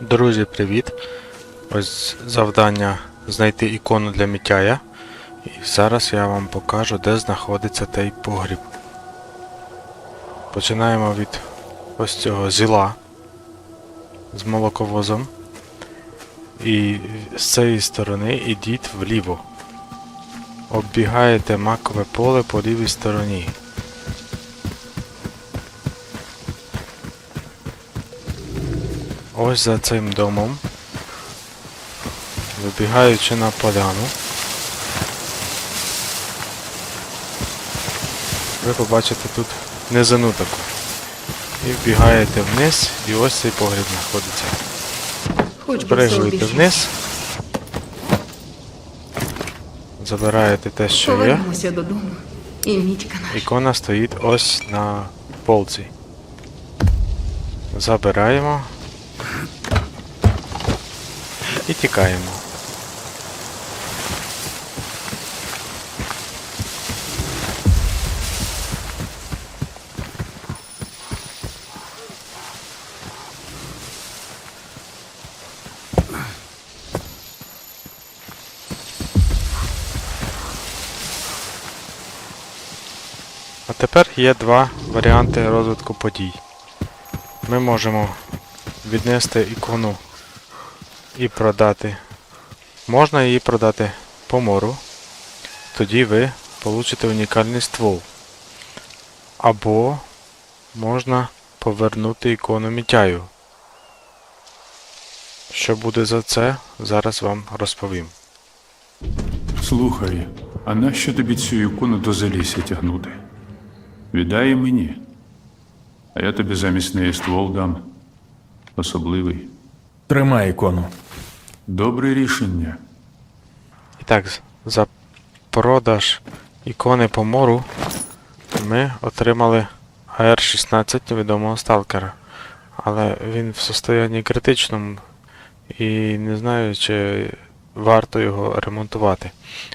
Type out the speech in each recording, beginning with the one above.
Друзі, привіт! Ось завдання знайти ікону для Мітяя. І зараз я вам покажу, де знаходиться той погріб. Починаємо від ось цього зіла з молоковозом. І з цієї сторони ідіть вліво. Оббігаєте макове поле по лівій стороні. Ось за цим домом, вибігаючи на поляну, ви побачите тут низину таку. І вбігаєте вниз, і ось цей погріб знаходиться. Собі. вниз. Забираєте те, що є. Додому. І. Ікона стоїть ось на полці. Забираємо. І тікаємо. А тепер є два варіанти розвитку подій. Ми можемо віднести ікону і продати. Можна її продати по мору. Тоді ви получите унікальний ствол. Або можна повернути ікону Мітяю. Що буде за це, зараз вам розповім. Слухай, а нащо тобі цю ікону до залісся тягнути? Віддай мені. А я тобі замість неї ствол дам. Особливий. Тримай ікону. Добре рішення. І так, за продаж ікони по мору ми отримали АР-16 невідомого сталкера. Але він в состоянні критичному і не знаю, чи варто його ремонтувати.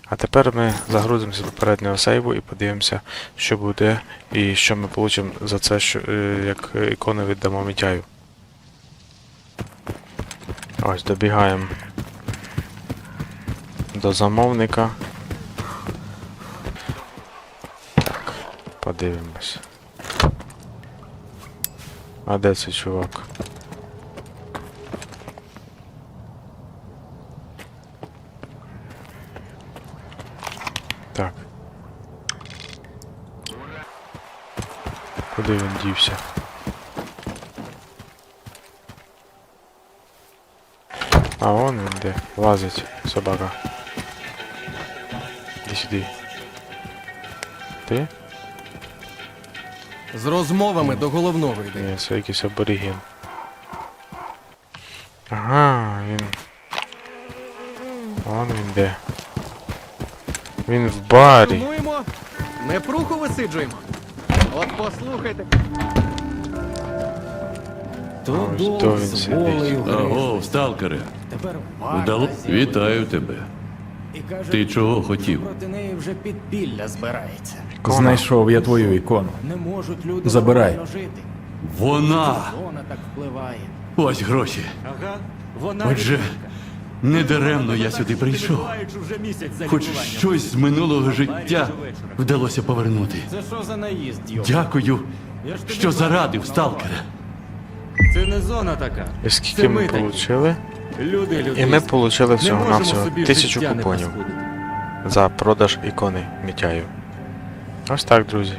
А тепер ми загрузимося до попереднього сейву і подивимося, що буде і що ми получимо за це, що, е, як ікони віддамо Мітяю. Ось, добігаємо до замовника. Так, подивимось. А де цей чувак? Так. Куди він дівся? А он він де лазить собака. Іди сюди. Ти? З розмовами до головного йде. Ні, це якийсь аборіген. Ага, він. Вон він де. Він в барі. Сумуємо, непруху висиджуємо. От послухайте. То він сидить. Аго, сталкере, Тепер вдало варта вітаю тебе. і каже, Ти чого хотів? проти неї вже підпілля збирається. Знайшов я твою ікону. Не можуть люди Забирай. нормально жити. Вона! Зона так впливає. Ось гроші. Ага, вона Отже, не даремно я сюди прийшов. Вже місяць за Хоч лікуванням. щось з минулого життя вдалося повернути. Це що за наїзд, йо? Дякую, Я ж тобі що зарадив, казав. сталкере. Це не зона така. І скільки Це ми ми такі. отримали? Люди, люди. І ми отримали всього можемо навсього тисячу купонів за продаж ікони Мітяю. Ось так, друзі.